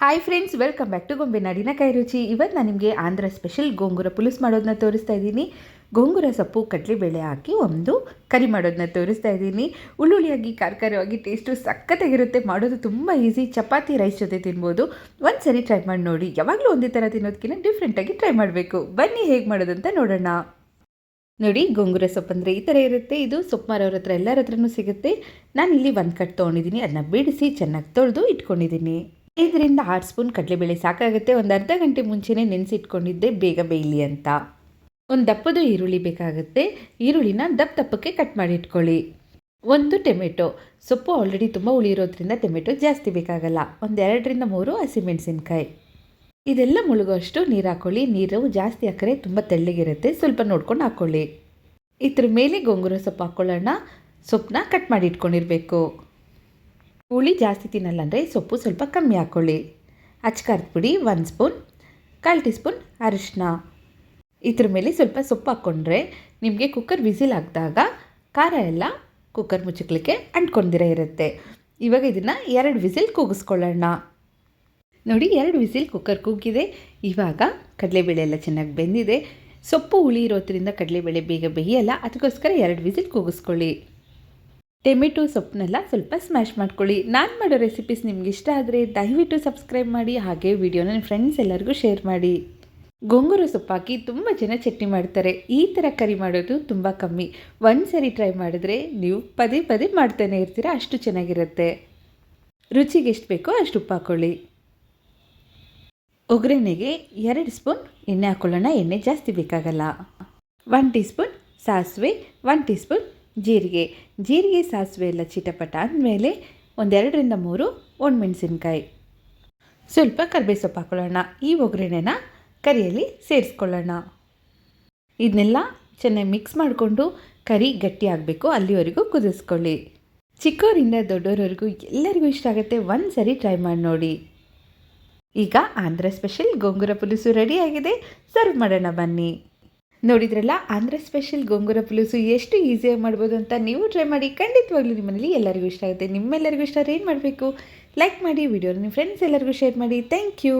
Hi friends welcome back to ಗೊಂಬೆ ನಾಡಿನ ಕೈ ರುಚಿ ಇವತ್ತು ನಾನು ನಿಮಗೆ ಆಂಧ್ರ ಸ್ಪೆಷಲ್ ಗೋಂಗೂರ ಪುಲುಸ್ ಮಾಡೋದನ್ನ ತೋರಿಸ್ತಾ ಇದ್ದೀನಿ. ಗೋಂಗೂರ ಸೊಪ್ಪು ಕಡಲೆಬೇಳೆ ಹಾಕಿ ಒಂದು ಕರಿ ಮಾಡೋದನ್ನ ತೋರಿಸ್ತಾ ಇದ್ದೀನಿ. ಉಳ್ಳುಳ್ಳಿಯಾಗಿ ಖಾರಖಾರವಾಗಿ ಟೇಸ್ಟು ಸಖತ್ತಾಗಿರುತ್ತೆ. ಮಾಡೋದು ತುಂಬ ಈಸಿ ಚಪಾತಿ ರೈಸ್ ಜೊತೆ ತಿನ್ಬೋದು. ಒಂದು ಸರಿ ಟ್ರೈ ಮಾಡಿ ನೋಡಿ. ಯಾವಾಗಲೂ ಒಂದೇ ಥರ ತಿನ್ನೋದಕ್ಕಿಂತ ಡಿಫ್ರೆಂಟಾಗಿ ಟ್ರೈ ಮಾಡಬೇಕು. ಬನ್ನಿ ಹೇಗೆ ಮಾಡೋದಂತ ನೋಡೋಣ. ನೋಡಿ, ಗೋಂಗೂರ ಸೊಪ್ಪು ಅಂದರೆ ಈ ಥರ ಇರುತ್ತೆ. ಇದು ಸೊಪ್ಪು ಮಾರೋರ ಹತ್ರ, ಎಲ್ಲರ ಹತ್ರನೂ ಸಿಗುತ್ತೆ. ನಾನು ಇಲ್ಲಿ ಒಂದು ಕಟ್ ತೊಗೊಂಡಿದ್ದೀನಿ. ಅದನ್ನ ಬಿಡಿಸಿ ಚೆನ್ನಾಗಿ ತೊಳೆದು ಇಟ್ಕೊಂಡಿದ್ದೀನಿ. ಇದರಿಂದ ಆರು ಸ್ಪೂನ್ ಕಡಲೆಬೇಳೆ ಸಾಕಾಗುತ್ತೆ. ಒಂದು ಅರ್ಧ ಗಂಟೆ ಮುಂಚೆನೇ ನೆನೆಸಿಟ್ಕೊಂಡಿದ್ದೆ ಬೇಗ ಬೇಯಲಿ ಅಂತ. ಒಂದು ದಪ್ಪದ ಈರುಳ್ಳಿ ಬೇಕಾಗುತ್ತೆ. ಈರುಳ್ಳಿನ ದಪ್ಪ ದಪ್ಪಕ್ಕೆ ಕಟ್ ಮಾಡಿ ಇಟ್ಕೊಳ್ಳಿ. ಒಂದು ಟೊಮೆಟೊ. ಸೊಪ್ಪು ಆಲ್ರೆಡಿ ತುಂಬ ಉಳಿರೋದ್ರಿಂದ ಟೊಮೆಟೊ ಜಾಸ್ತಿ ಬೇಕಾಗಲ್ಲ. ಒಂದು ಎರಡರಿಂದ ಮೂರು ಹಸಿಮೆಣಸಿನ್ಕಾಯಿ ಇದೆಲ್ಲ ಮುಳುಗೋಷ್ಟು ನೀರು ಹಾಕ್ಕೊಳ್ಳಿ ನೀರು ಜಾಸ್ತಿ ಹಾಕಿದ್ರೆ ತುಂಬ ತೆಳ್ಳಗಿರುತ್ತೆ. ಸ್ವಲ್ಪ ನೋಡ್ಕೊಂಡು ಹಾಕ್ಕೊಳ್ಳಿ ಇದ್ರ ಮೇಲೆ ಗೊಂಗುರ ಸೊಪ್ಪು ಹಾಕ್ಕೊಳ್ಳೋಣ ಸೊಪ್ಪನ್ನ ಕಟ್ ಮಾಡಿ ಇಟ್ಕೊಂಡಿರಬೇಕು. ಹುಳಿ ಜಾಸ್ತಿ ತಿನ್ನಲ್ಲ ಅಂದರೆ ಸೊಪ್ಪು ಸ್ವಲ್ಪ ಕಮ್ಮಿ ಹಾಕ್ಕೊಳ್ಳಿ ಅಚ್ಕಾರದ ಪುಡಿ ಒಂದು ಸ್ಪೂನ್, ಕಾಲು ಟೀ ಸ್ಪೂನ್ ಅರಿಶಿನ ಇದ್ರ ಮೇಲೆ ಸ್ವಲ್ಪ ಸೊಪ್ಪು ಹಾಕ್ಕೊಂಡ್ರೆ ನಿಮಗೆ ಕುಕ್ಕರ್ ವಿಸಿಲ್ ಹಾಕಿದಾಗ ಖಾರ ಎಲ್ಲ ಕುಕ್ಕರ್ ಮುಚ್ಚಕ್ಲಿಕ್ಕೆ ಅಂಟ್ಕೊಂಡಿರ ಇರುತ್ತೆ. ಇವಾಗ ಇದನ್ನು ಎರಡು ವಿಸಿಲ್ ಕೂಗಿಸ್ಕೊಳ್ಳೋಣ. ನೋಡಿ ಎರಡು ವಿಸಿಲ್ ಕುಕ್ಕರ್ ಕೂಗಿದೆ. ಇವಾಗ ಕಡಲೆಬೇಳೆ ಎಲ್ಲ ಚೆನ್ನಾಗಿ ಬೆಂದಿದೆ. ಸೊಪ್ಪು ಹುಳಿ ಇರೋದ್ರಿಂದ ಕಡಲೆಬೇಳೆ ಬೇಗ ಬೇಯಲ್ಲ ಅದಕ್ಕೋಸ್ಕರ ಎರಡು ವಿಸಿಲ್ ಕೂಗಿಸ್ಕೊಳ್ಳಿ. ಟೊಮೆಟೊ ಸೊಪ್ಪನ್ನೆಲ್ಲ ಸ್ವಲ್ಪ ಸ್ಮ್ಯಾಶ್ ಮಾಡ್ಕೊಳ್ಳಿ. ನಾನು ಮಾಡೋ ರೆಸಿಪೀಸ್ ನಿಮ್ಗೆ ಇಷ್ಟ ಆದರೆ ದಯವಿಟ್ಟು ಸಬ್ಸ್ಕ್ರೈಬ್ ಮಾಡಿ, ಹಾಗೆ ವಿಡಿಯೋನ ನಿಮ್ಮ ಫ್ರೆಂಡ್ಸ್ ಎಲ್ಲರಿಗೂ ಶೇರ್ ಮಾಡಿ. ಗೊಂಗೂರು ಸೊಪ್ಪು ಹಾಕಿ ತುಂಬ ಜನ ಚಟ್ನಿ ಮಾಡ್ತಾರೆ. ಈ ಥರ ಕರಿ ಮಾಡೋದು ತುಂಬ ಕಮ್ಮಿ. ಒಂದು ಸರಿ ಟ್ರೈ ಮಾಡಿದ್ರೆ ನೀವು ಪದೇ ಪದೇ ಮಾಡ್ತಾನೆ ಇರ್ತೀರ, ಅಷ್ಟು ಚೆನ್ನಾಗಿರುತ್ತೆ. ರುಚಿಗೆ ಎಷ್ಟು ಬೇಕೋ ಅಷ್ಟು ಉಪ್ಪು ಹಾಕ್ಕೊಳ್ಳಿ ಒಗ್ಗರಣೆಗೆ ಎರಡು ಸ್ಪೂನ್ ಎಣ್ಣೆ ಹಾಕ್ಕೊಳ್ಳೋಣ ಎಣ್ಣೆ ಜಾಸ್ತಿ ಬೇಕಾಗಲ್ಲ. ಒನ್ ಟೀ ಸ್ಪೂನ್ ಸಾಸಿವೆ ಒನ್ ಟೀ ಸ್ಪೂನ್ ಜೀರಿಗೆ. ಜೀರಿಗೆ ಸಾಸಿವೆ ಎಲ್ಲ ಚಿಟಪಟ ಅಂದಮೇಲೆ ಒಂದೆರಡರಿಂದ ಮೂರು ಒಣಮೆಣಸಿನ್ಕಾಯಿ. ಸ್ವಲ್ಪ ಕರಿಬೇವು ಸೊಪ್ಪು ಹಾಕ್ಕೊಳ್ಳೋಣ ಈ ಒಗ್ಗರಣೆನ ಕರಿಯಲ್ಲಿ ಸೇರಿಸ್ಕೊಳ್ಳೋಣ. ಇದನ್ನೆಲ್ಲ ಚೆನ್ನಾಗಿ ಮಿಕ್ಸ್ ಮಾಡಿಕೊಂಡು ಕರಿ ಗಟ್ಟಿ ಆಗಬೇಕು. ಅಲ್ಲಿವರೆಗೂ ಕುದಿಸ್ಕೊಳ್ಳಿ. ಚಿಕ್ಕವರಿಂದ ದೊಡ್ಡವರವರೆಗೂ ಎಲ್ಲರಿಗೂ ಇಷ್ಟ ಆಗುತ್ತೆ. ಒಂದು ಸರಿ ಟ್ರೈ ಮಾಡಿ ನೋಡಿ. ಈಗ ಆಂಧ್ರ ಸ್ಪೆಷಲ್ ಗೋಂಗೂರ ಪುಲುಸು ರೆಡಿಯಾಗಿದೆ ಸರ್ವ್ ಮಾಡೋಣ ಬನ್ನಿ. ನೋಡಿದ್ರಲ್ಲ? ಆಂಧ್ರ ಸ್ಪೆಷಲ್ ಗೋಂಗೂರ ಪುಲುಸು ಎಷ್ಟು ಈಸಿಯಾಗಿ ಮಾಡ್ಬೋದು ಅಂತ ನೀವು ಟ್ರೈ ಮಾಡಿ. ಖಂಡಿತವಾಗ್ಲೂ ನಿಮ್ಮಲ್ಲಿ ಎಲ್ಲರಿಗೂ ಇಷ್ಟ ಆಗುತ್ತೆ. ನಿಮ್ಮೆಲ್ಲರಿಗೂ ಇಷ್ಟ ಆದರೆ ಏನು ಮಾಡಬೇಕು? ಲೈಕ್ ಮಾಡಿ ವಿಡಿಯೋನ ನಿಮ್ಮ ಫ್ರೆಂಡ್ಸ್ ಎಲ್ಲರಿಗೂ ಶೇರ್ ಮಾಡಿ. Thank you